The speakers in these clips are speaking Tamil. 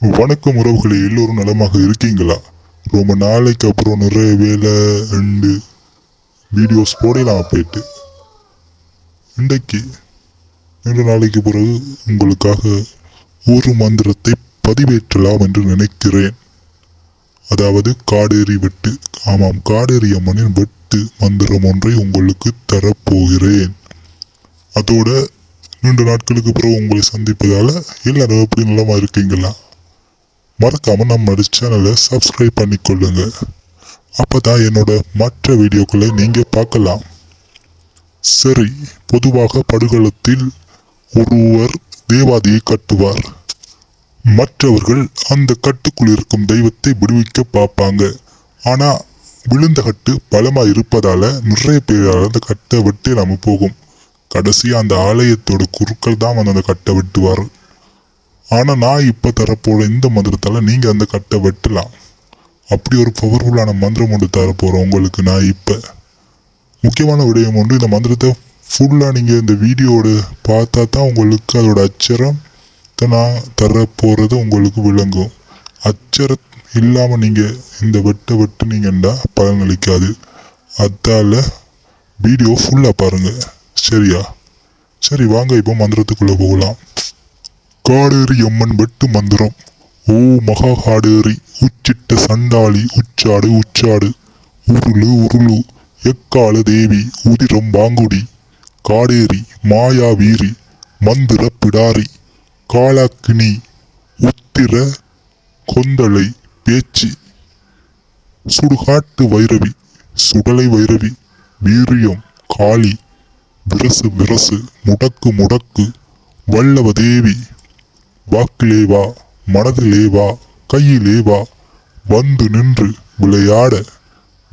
வணக்கம் உறவுகளே எல்லோரும் நலமாக இருக்கீங்களா? ரொம்ப நாளைக்கு அப்புறம் நிறைய வேலை ரெண்டு வீடியோஸ் போடலாம் போயிட்டு. இன்றைக்கு ரெண்டு நாளைக்கு பிறகு உங்களுக்காக ஒரு மந்திரத்தை பதிவேற்றலாம் என்று நினைக்கிறேன். அதாவது காடேரி வெட்டு ஆமாம் காடேரி அம்மனின் வெட்டு மந்திரம் ஒன்றை உங்களுக்கு தரப்போகிறேன். அதோட நீண்ட நாட்களுக்கு பிறகு உங்களை சந்திப்பதால் எல்லாரும் எப்படி நலமாக இருக்கீங்களா? மறக்காமல் நம்ம சேனலை சப்ஸ்கிரைப் பண்ணிக்கொள்ளுங்க. அப்பதான் என்னோட மற்ற வீடியோக்களை நீங்கள் பார்க்கலாம். சரி பொதுவாக படுகளத்தில் ஒருவர் தேவாதியை கட்டுவார். மற்றவர்கள் அந்த கட்டுக்குள் இருக்கும் தெய்வத்தை விடுவிக்க பார்ப்பாங்க. ஆனால் விழுந்த கட்டு பலமாக இருப்பதால் நிறைய பேரால் அந்த கட்டை விட்டு நம்ம போகும். கடைசியாக அந்த ஆலயத்தோட குருக்கள் தான் வந்து அந்த கட்டை வெட்டுவார். ஆனால் நான் இப்போ தரப்போகிற இந்த மந்திரத்தால் நீங்கள் அந்த கட்டை வெட்டலாம். அப்படி ஒரு பவர்ஃபுல்லான மந்திரம் ஒன்று தரப்போகிறோம் உங்களுக்கு நான் இப்போ. முக்கியமான விடயம் ஒன்று இந்த மந்திரத்தை ஃபுல்லாக நீங்கள் இந்த வீடியோவோட பார்த்தா தான் உங்களுக்கு அதோட அச்சரம் நான் தர போகிறது உங்களுக்கு விளங்கும். அச்சரம் இல்லாமல் நீங்கள் இந்த வெட்ட வெட்டுனீங்கன்னா பலனளிக்காது அதால் வீடியோ ஃபுல்லாக பாருங்கள் சரியா? சரி வாங்க இப்போ மந்திரத்துக்குள்ளே போகலாம். காடேரி அம்மன் வெட்டு மந்திரம். ஓ மகா காடேரி உச்சிட்ட சண்டாளி உச்சாடு உச்சாடு. உருளு உருளு எக்கால தேவி உதிரம் வாங்குடி. காடேரி மாயா வீரி மந்திர பிடாரி. காலாக்கினி உத்திர கொந்தளை பேச்சு. சுடுகாட்டு வைரவி சுடலை வைரவி. வீரியம் காளி விரசு விரசு முடக்கு முடக்கு. வல்லவ தேவி வாக்கிலே வா மனதிலே வா கையிலே வா வந்து நின்று விளையாட.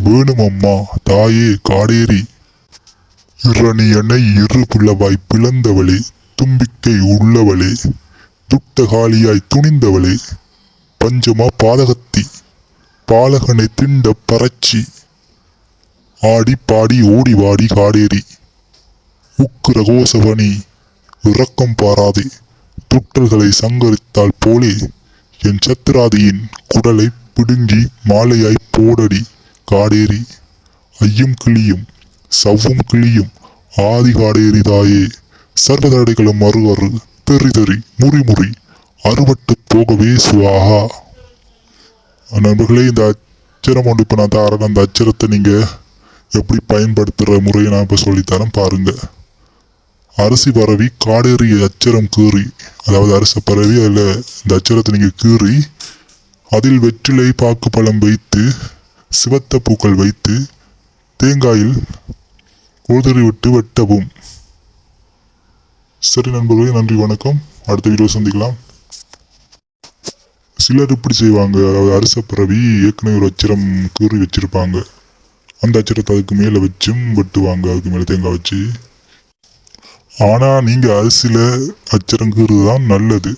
வேணுமம்மா தாயே காடேரி. இரணியனை இரு புலவாய் பிளந்தவளே தும்பிக்கை உள்ளவளே துட்டகாலியாய் துணிந்தவளே. பஞ்சமா பாதகத்தி பாலகனை திண்ட பறச்சி. ஆடி பாடி ஓடி வாடி காடேரி. உக்கிரகோசவனி இரக்கம் பாராதே. துட்டல்களை சங்கரித்தால் போலே. என் சத்திராதியின் குடலை பிடுங்கி மாலையாய் போடடி காடேறி ஐயும் கிளியும் சவ்வும் கிளியும் ஆதி காடேறிதாயே சர்வதடைகளும் அறு அறு தெறி தெறி முறி முறி அறுபட்டு போகவே சுவாகா. நண்பர்களே இந்த அச்சரம் ஒன்று இப்போ நான் தரேன் அந்த அச்சரத்தை நீங்கள் எப்படி பயன்படுத்துகிற முறையை நான் இப்போ சொல்லித்தரேன் பாருங்கள் அரிசி பரவி காடேறி அச்சரம் கீறி. அதாவது அரிசி பரவி அதில் இந்த அச்சரத்தை நீங்கள் கீறி அதில் வெற்றிலை பாக்கு பழம் வைத்து சிவத்த பூக்கள் வைத்து தேங்காயில் உழுதறி விட்டு வெட்டவும். சரி நண்பர்களே நன்றி வணக்கம். அடுத்த வீடியோ சந்திக்கலாம். சிலர் இப்படி செய்வாங்க. அதாவது அரிச பரவி ஏற்கனவே ஒரு அச்சரம் கீறி வச்சிருப்பாங்க. அந்த அச்சரத்தை அதுக்கு மேலே வச்சும் வெட்டுவாங்க. அதுக்கு மேலே தேங்காய் வச்சு ஆனால் நீங்கள் அரிசியில் அச்சரம் தான் நல்லது.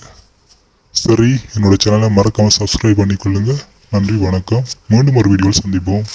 சரி என்னோட சேனலை மறக்காமல் சப்ஸ்கிரைப் பண்ணிக்கொள்ளுங்கள் நன்றி வணக்கம். மீண்டும் ஒரு வீடியோவில் சந்திப்போம்.